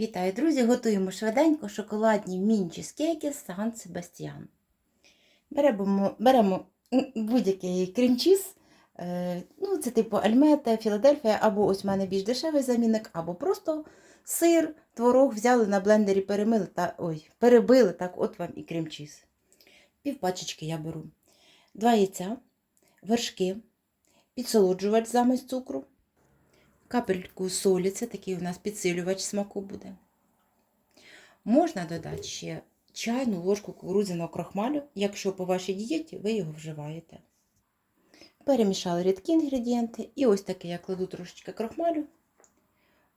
Вітаю, друзі! Готуємо швиденько шоколадні міні-чизкейки з Сан Себастьян. Беремо, беремо будь-який крем-чіз, е, ну, це типу Альмета, Філадельфія, або ось в мене більш дешевий замінник, або просто сир, творог взяли на блендері, перемили та, ой, перебили, так от вам і крем-чіз. Пів пачечки я беру. Два яйця, вершки, підсолоджувач замість цукру, капельку солі, це такий у нас підсилювач смаку буде. Можна додати ще чайну ложку кукурудзяного крохмалю, якщо по вашій дієті ви його вживаєте. Перемішали рідкі інгредієнти, і ось таке я кладу трошечки крохмалю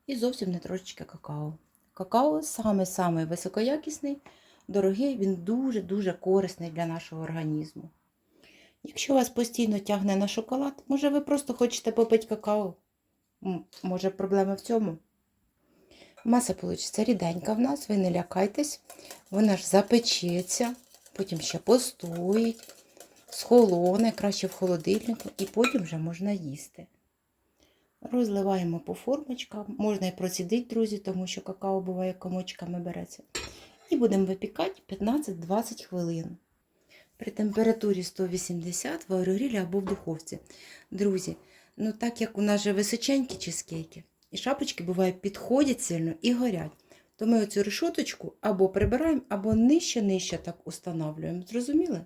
і зовсім не трошечки какао. Какао саме-саме високоякісний, дорогий, він дуже-дуже корисний для нашого організму. Якщо вас постійно тягне на шоколад, може ви просто хочете попити какао? Може, проблема в цьому? Маса вийде ріденька в нас, ви не лякайтесь, вона ж запечеться, потім ще постоїть, схолоне, краще в холодильнику, і потім вже можна їсти. Розливаємо по формочкам, можна і процідити, друзі, тому що какао буває комочками береться. І будемо випікати 15-20 хвилин. При температурі 180 в аерогрілі або в духовці. Друзі, ну так як у нас же височенькі чизкейки, і шапочки бувають підходять сильно і горять, то ми оцю решоточку або прибираємо, або нижче-нижче так устанавлюємо. Зрозуміли?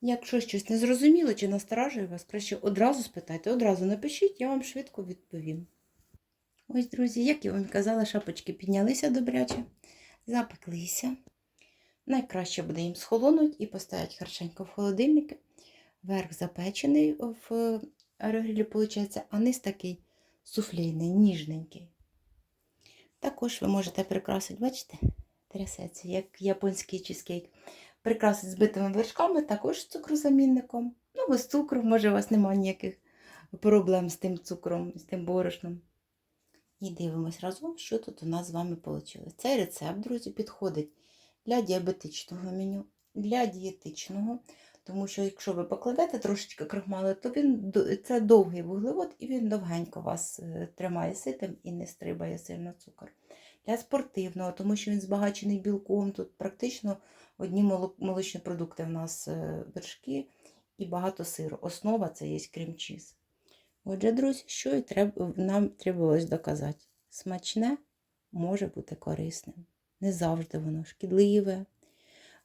Якщо щось не зрозуміло чи насторажує вас, краще одразу спитайте, одразу напишіть, я вам швидко відповім. Ось, друзі, як я вам казала, шапочки піднялися добряче, запеклися. Найкраще буде їм схолонуть і поставити харченько в холодильник. Верх запечений в аерогрілі, виходить, а низ такий суфлейний, ніжненький. Також ви можете прикрасити, бачите, трясеться, як японський чизкейк. Прикрасити збитими вершками, також цукрозамінником. Ну, без цукру, може, у вас немає ніяких проблем з тим цукром, з тим борошном. І дивимось разом, що тут у нас з вами вийшло. Цей рецепт, друзі, підходить для діабетичного меню, для дієтичного. Тому що, якщо ви покладете трошечки крахмалу, то він це довгий вуглевод і він довгенько вас е, тримає ситим і не стрибає сильно цукор. Для спортивного, тому що він збагачений білком, тут практично одні молочні продукти в нас е, вершки і багато сиру. Основа це є крем-чіз. Отже, друзі, що і треба, нам треба доказати. Смачне може бути корисним. Не завжди воно шкідливе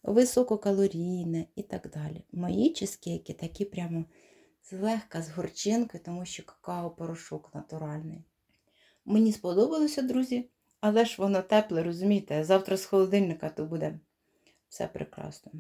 висококалорійне і так далі. Мої чизкейки такі прямо злегка з горчинкою, тому що какао-порошок натуральний. Мені сподобалося, друзі, але ж воно тепле, розумієте, завтра з холодильника то буде все прекрасно.